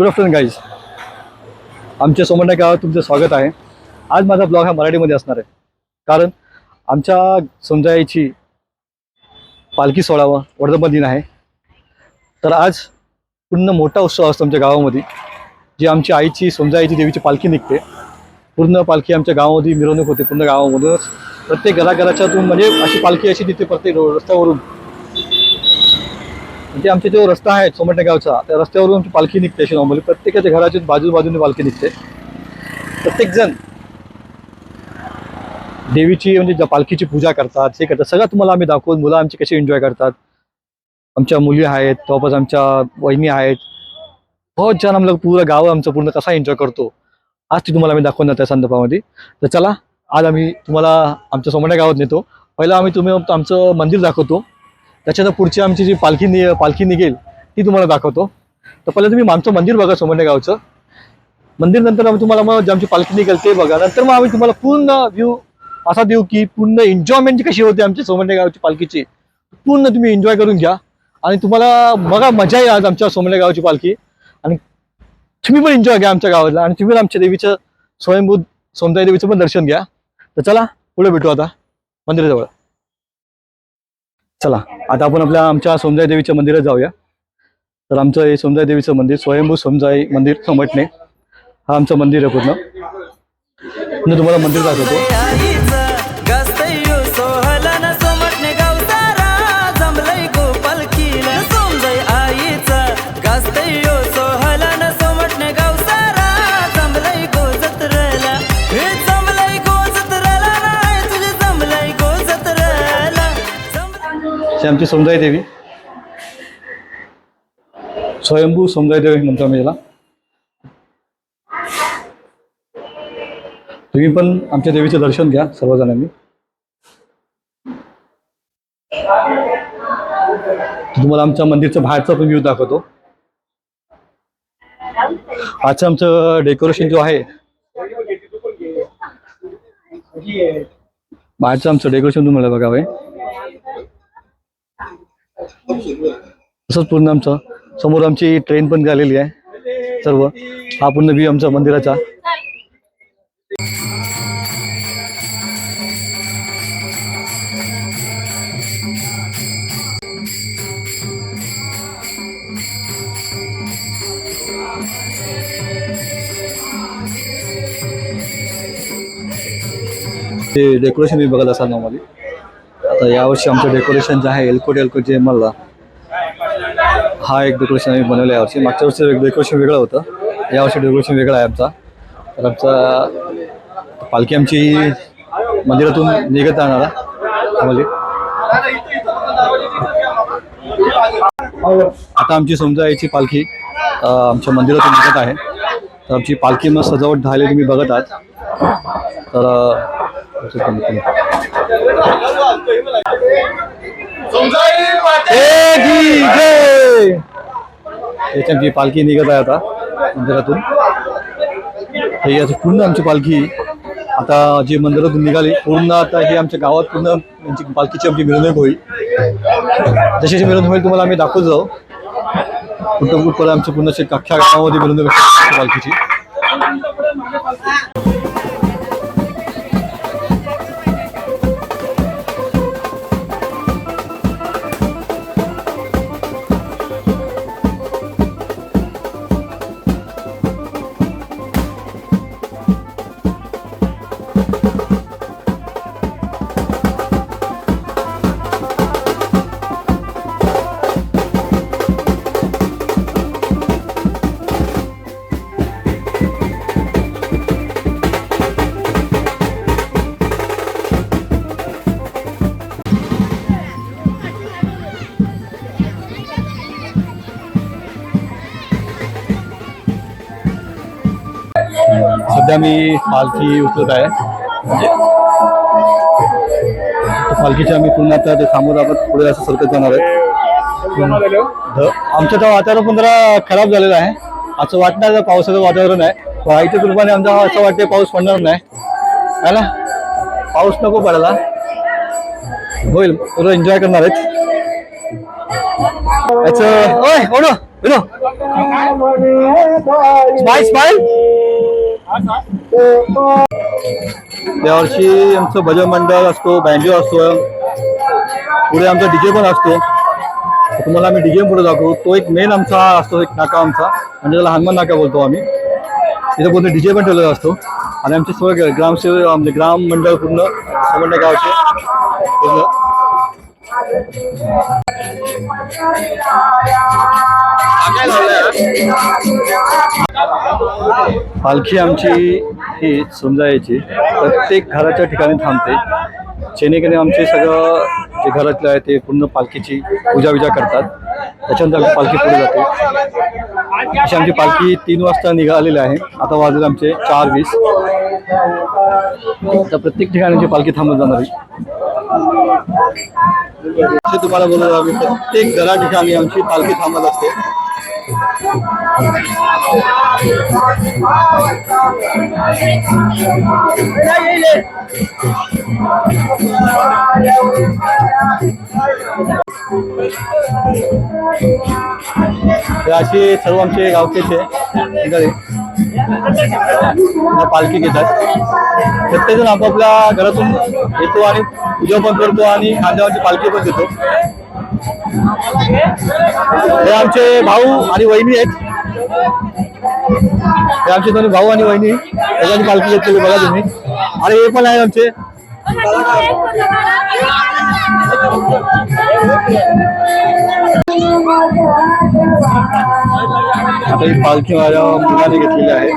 Good afternoon guys आमच्या सोमण्या गावात तुमचं स्वागत आहे. आज माझा ब्लॉग हा मराठीमध्ये असणार आहे. कारण आमच्या समजायची पालखी सोळावा वर्धमान दिन आहे. तर आज पूर्ण मोठा उत्सव असतो आमच्या गावामध्ये. जी आमची आईची समजायची देवीची पालखी निघते. पूर्ण पालखी आमच्या गावामध्ये मिरवणूक होते पूर्ण गावामधूनच. प्रत्येक घराघराच्यातून म्हणजे अशी पालखी अशी तिथे प्रत्येक रस्त्यावरून म्हणजे आमचा जो रस्ता आहे सोमटणे गावचा त्या रस्त्यावरून आमची पालखी निघते अशी नॉर्मली. प्रत्येकाच्या घराच्या बाजू बाजूने पालखी निघते. प्रत्येक जण देवीची म्हणजे पालखीची पूजा करतात हे करतात. सगळं तुम्हाला आम्ही दाखवून मुलं आमची कशी एन्जॉय करतात. आमच्या मुली आहेत तोपास आमच्या वहिनी आहेत. बहुत छान आम्हाला पूर्ण गाव आमचं पूर्ण कसा एन्जॉय करतो. आज ती तुम्हाला आम्ही दाखवणार त्या संदर्भामध्ये. तर चला आज आम्ही तुम्हाला आमच्या सोमण्या गावात नेतो. पहिला आम्ही तुम्ही आमचं मंदिर दाखवतो. त्याच्यानंतर पुढची आमची जी पालखी नि पालखी निघेल ती तुम्हाला दाखवतो. तर पहिलं तुम्ही आमचं मंदिर बघा सोमण्या गावचं. मंदिर नंतर आम्ही तुम्हाला मग आमची पालखी निघेल ते बघा. नंतर मग आम्ही तुम्हाला पूर्ण व्ह्यू असा देऊ की पूर्ण एन्जॉयमेंट कशी होते आमची सोमण्या गावची पालखीची पूर्ण तुम्ही एन्जॉय करून घ्या. आणि तुम्हाला बघा मजा येईल आज आमच्या सोमण्या गावची पालखी. आणि तुम्ही पण एन्जॉय घ्या आमच्या गावाला आणि तुम्ही पण आमच्या देवीचं स्वयंभूत सोमताई देवीचं पण दर्शन घ्या. तर चला पुढे भेटू आता मंदिराजवळ. चला आता आपण आपल्या आमच्या सोमजाई देवीच्या मंदिरात जाऊया. तर आमचं हे सोमजाई देवीचं मंदिर स्वयंभू सोमजाई मंदिर समटणे हा आमचं मंदिर आहे पूर्ण. मी तुम्हाला मंदिर दाखवतो. ही आमची सोमजाई देवी. स्वयंभू समुदाय देवी म्हणतो आम्ही याला. तुम्ही पण आमच्या देवीचे दर्शन घ्या सर्वजणांनी. तुम्हाला आमच्या मंदिरचं बाहेरचा पण व्ह्यू दाखवतो. आजचं आमचं डेकोरेशन जो आहे बाहेरचं आमचं डेकोरेशन तुम्हाला बघावं तसंच पूर्ण आमचं. समोर आमची ट्रेन पण झालेली आहे. सर्व. हा पूर्ण व्ह्यू आमचा मंदिराचा. ते डेकोरेशन मी बघत असाल नॉर्मली तर यावर्षी आमचं डेकोरेशन जे आहे एलकोट एलकोट जे मला हा एक डेकोरेशन आम्ही बनवलं यावर्षी. मागच्या वर्षी डेकोरेशन वेगळं होतं. यावर्षी डेकोरेशन वेगळं आहे आमचा. तर आमचा पालखी आमची मंदिरातून निघत राहणार आम्हाला. आता आमची समजा याची पालखी आमच्या मंदिरातून निघत आहे. तर आमची पालखी मग सजावट झाली तुम्ही बघत आहात. तर याची आमची पालखी निघत आहे आता मंदिरातून. हे याची पूर्ण आमची पालखी. आता जी मंदिरातून निघाली पूर्ण आता ही आमच्या गावात पूर्ण यांची पालखीची आमची मिरवणूक होईल. जशी मिरवणूक होईल तुम्हाला आम्ही दाखवत जाऊ. कुठं कुठपर्यंत आमची पूर्ण अशी अख्ख्या गावामध्ये मिरवणूक पालखीची. सध्या मी पालखी उचलत आहे. तर पालखीच्या आम्ही पुन्हा आता ते थांबवत पुढे असं सरकत जाणार आहे. आमचं तर वातावरण पण जरा खराब झालेलं आहे. असं वाटणार पावसाचं वातावरण आहे. पण आईच्या कृपाने आमचा असं वाटते पाऊस पडणार नाही. है ना? पाऊस नको पडायला. होईल पूर्ण एन्जॉय करणार आहेत. याचं ओय ओढो स्माइल स्माइल यावर्षी आमचं भजन मंडळ असतो बँजो असतो. पुढे आमचा डीजे पण असतो. तुम्हाला आम्ही डीजे पुढे दाखवू. तो एक मेन आमचा असतो एक नाका आमचा. म्हणजे त्याला हनुमान नाका बोलतो आम्ही. तिथे पूर्ण डीजे पण ठेवलेला असतो. आणि आमचे सगळे ग्रामसेवक आमचे ग्राम मंडळ पूर्ण समन्वय गावचे. पूर्ण. पालखी आमची ही समजायची. प्रत्येक घराच्या ठिकाणी थांबते. जेणेकरून आमचे सगळं जे घरातलं आहे ते पूर्ण पालखीची पूजा विजा करतात. त्याच्यानंतर आमची पालखी पुढे जाते. अशी आमची पालखी तीन वाजता निघालेली आहे. आता वाजले आमचे चार वीस. तर प्रत्येक ठिकाणी आमची पालखी थांबत जाणार. आहे तुम्हाला बोलतो आम्ही. प्रत्येक घरा ठिकाणी आमची पालखी थांबत असते. असे सर्व आमचे गावचेच आहे पालखी घेतात. प्रत्येकजण आपापल्या घरातून येतो आणि पूजा पण करतो आणि खांद्यावरची पालखी पण देतो. हे आमचे भाऊ आणि वहिनी आहेत हे आमचे दोन्ही भाऊ आणि वहिनी त्याच्यानी पालखी घेतलेली बघा तुम्ही आणि हे पण आहे आमचे आता ही पालखी माझ्या मुलाने घेतलेली आहे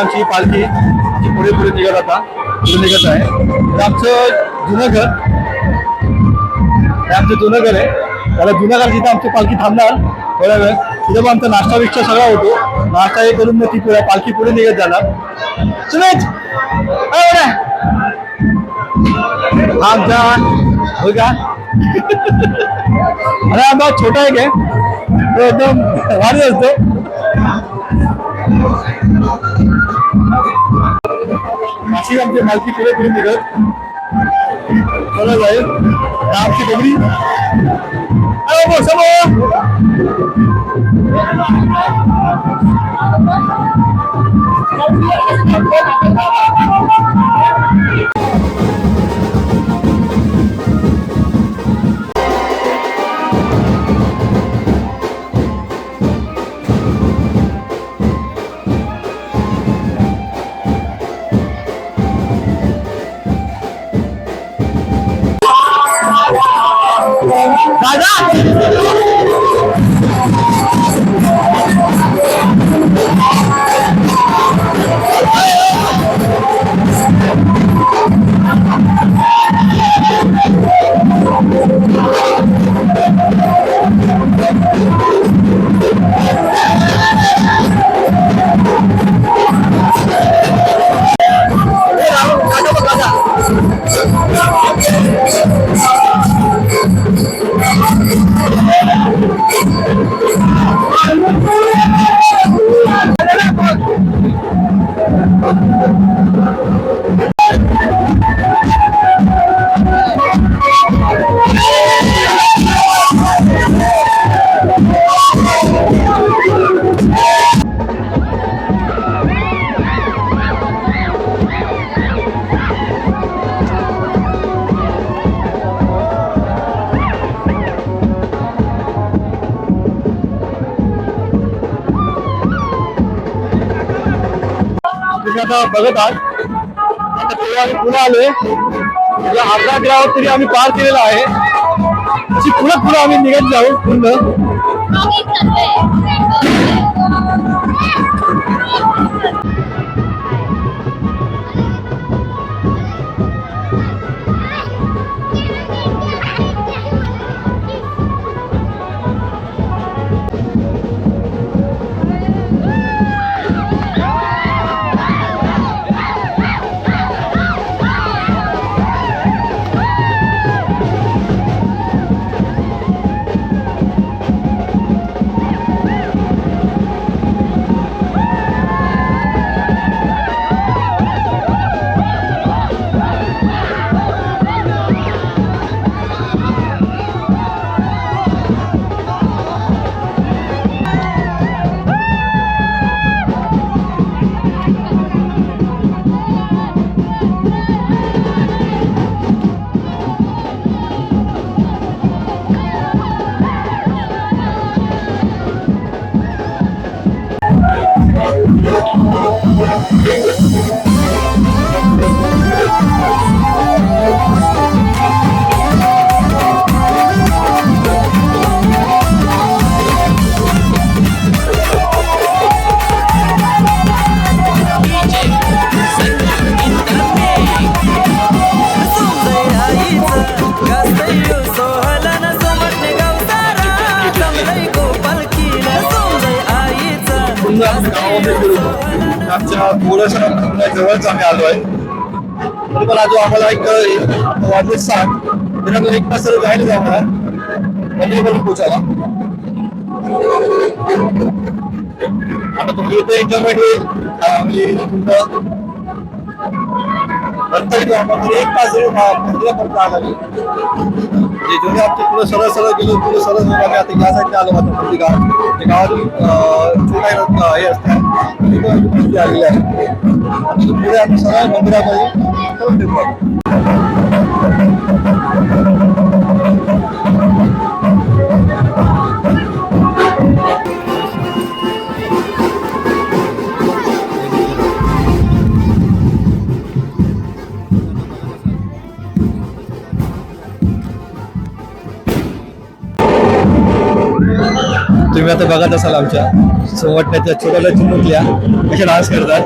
आमची पालखी आमची पुढे पुढे निघत आता पुढे निघत आहे. तर आमचं जुनं घर हे आमचं जुनं घर आहे. त्याला जुनं घर जिथे आमची पालखी थांबणार थोड्या वेळ तिथं मग आमचा नाश्ता विक्षा सगळा होतो. नाश्ता हे करून मग ती पुढे पालखी पुढे निघत जाणार. सुमेश आमचा हो का? अरे छोटा एक आहे. तो एकदम भारी असतो. अशी आमची मालकी पुढे पुढे निघत. चला जाईल. आमची डोगरी समोर. आता बघत आहात. आता तेव्हा आम्ही पुन्हा आलोय. या अर्धा ग्रावर तरी आम्ही पार केलेला आहे. अशी पुढे पुढे आम्ही निघत जाऊ पूर्ण जवळच आम्ही आलोय. तरी पण आज आम्हाला एक वाजले सांग. त्यानंतर एक तास जायला जाणार. म्हणजे मंदिरपर्यंत पोचायला आता तुम्ही इथे एन्जॉयमेंट होईल. आम्ही आपण एक तास जरी मंदिरापर्यंत आला म्हणजे आमचे पुढे सरळ सरळ गेलो पुढे सरळ सरळ आम्ही आता या साईडला आलो आता गाव. ते छोटा हे असतात आलेले आहे. पुढे आम्ही सरळ मंदिरामध्ये तुम्ही आता बघत असाल आमच्या. संघटनेच्या छोट्या चिमुकल्या. कशा डान्स करतात.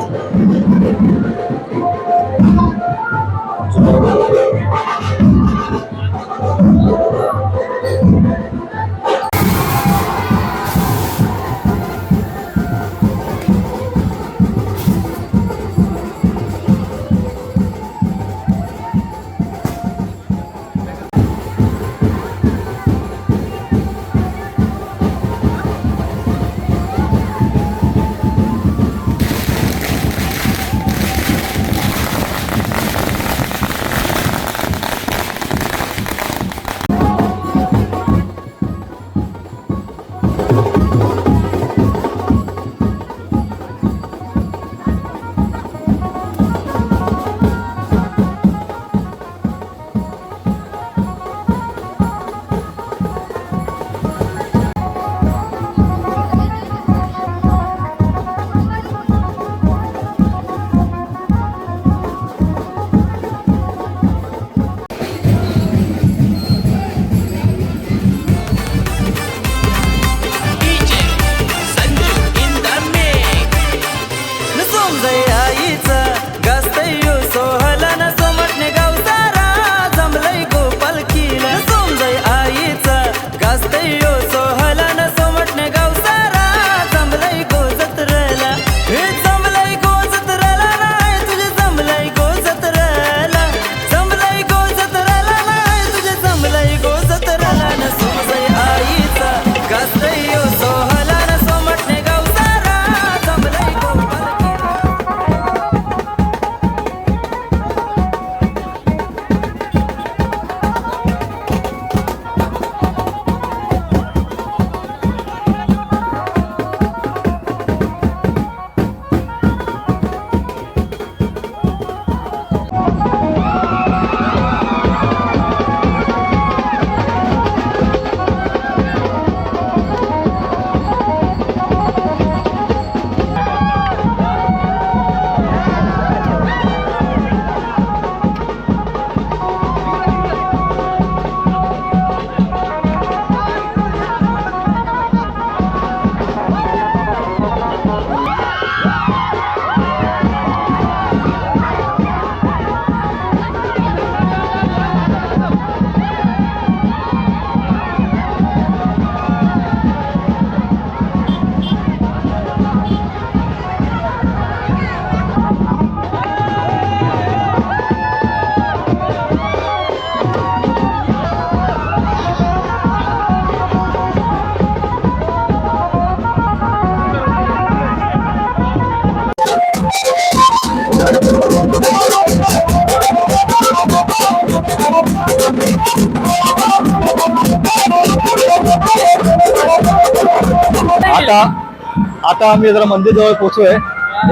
आता आता आम्ही जरा मंदिर जवळ आहे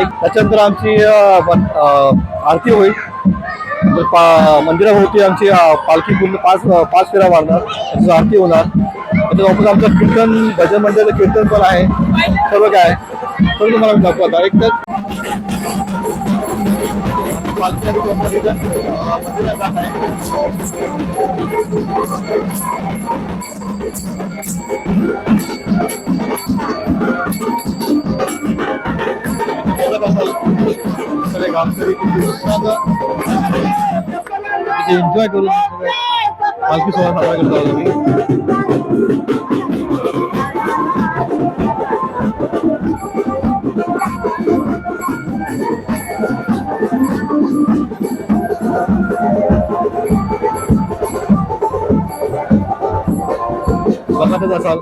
एक त्याच्यानंतर आमची आरती होईल. म्हणजे पा मंदिराभोवती आमची पालखी पूर्ण पाच पाच फेऱ्या मारणार त्याची आरती होणार. त्याच्या वापस आमचं कीर्तन भजन मंडळाचं कीर्तन पण आहे. सर्व काय आहे. सर्व तुम्हाला मी दाखवू आता एक तर एन्जॉय करून सगळे पालखी सोहळा साजरा करतो आहोत आम्ही बघतच असाल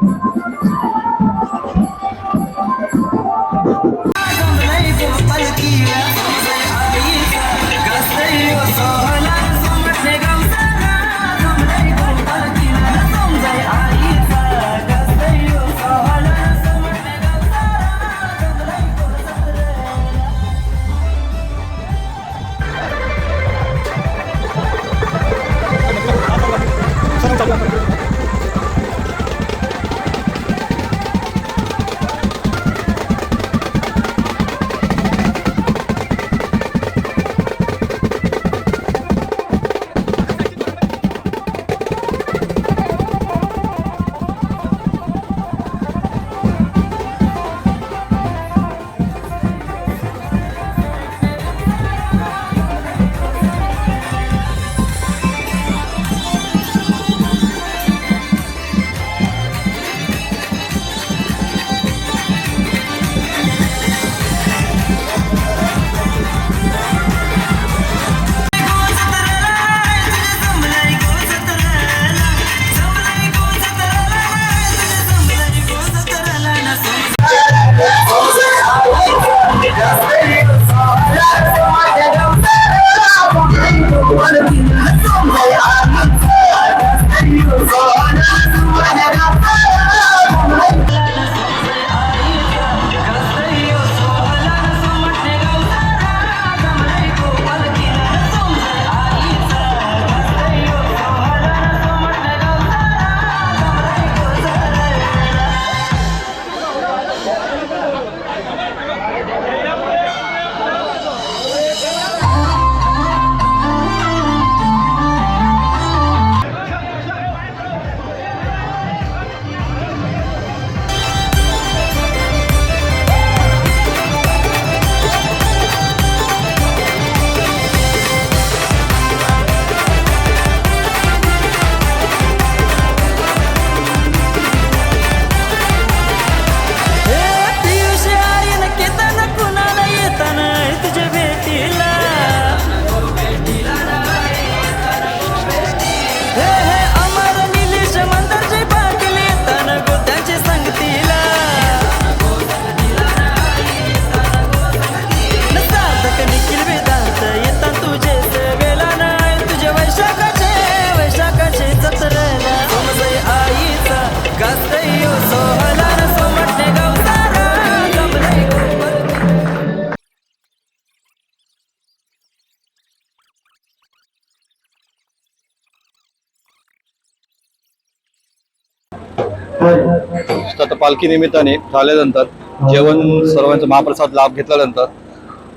पालखी निमित्ताने झाल्यानंतर जेवण सर्वांचा महाप्रसाद लाभ घेतल्यानंतर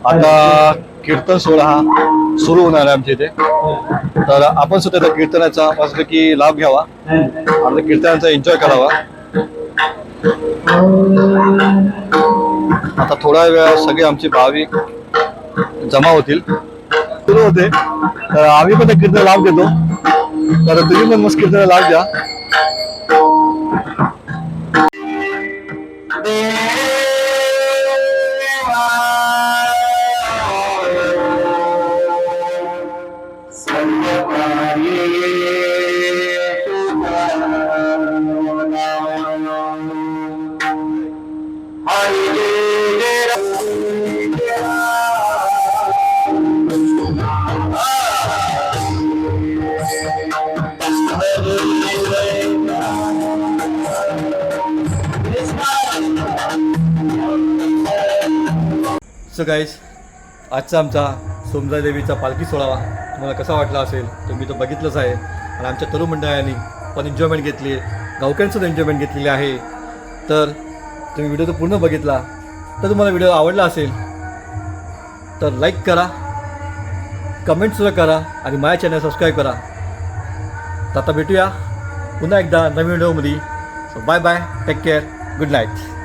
आता कीर्तन सोहळा हा सुरू होणार आहे आमच्या इथे. तर आपण सुद्धा त्या कीर्तनाचा मस्तपैकी लाभ घ्यावा आणि कीर्तनाचा एन्जॉय करावा. आता थोडा वेळ सगळे आमचे भाविक जमा होतील. सुरू होते. तर आम्ही पण त्या कीर्तन लाभ घेतो. तर तुम्ही पण मस्त कीर्तन लाभ घ्या. করবেন सो गाईज आजचा आमचा सोमजा देवीचा पालखी सोहळा तुम्हाला कसा वाटला असेल तुम्ही तो बघितलंच आहे. आणि आमच्या तरुण मंडळांनी पण एन्जॉयमेंट घेतली गावक्यांसुद्धा एन्जॉयमेंट घेतलेली आहे. तर तुम्ही व्हिडिओ तो पूर्ण बघितला. तर तुम्हाला व्हिडिओ आवडला असेल तर लाईक करा कमेंटसुद्धा करा आणि माझ्या चॅनल सबस्क्राईब करा. तर आता भेटूया पुन्हा एकदा नवीन व्हिडिओमध्ये so bye bye take care good night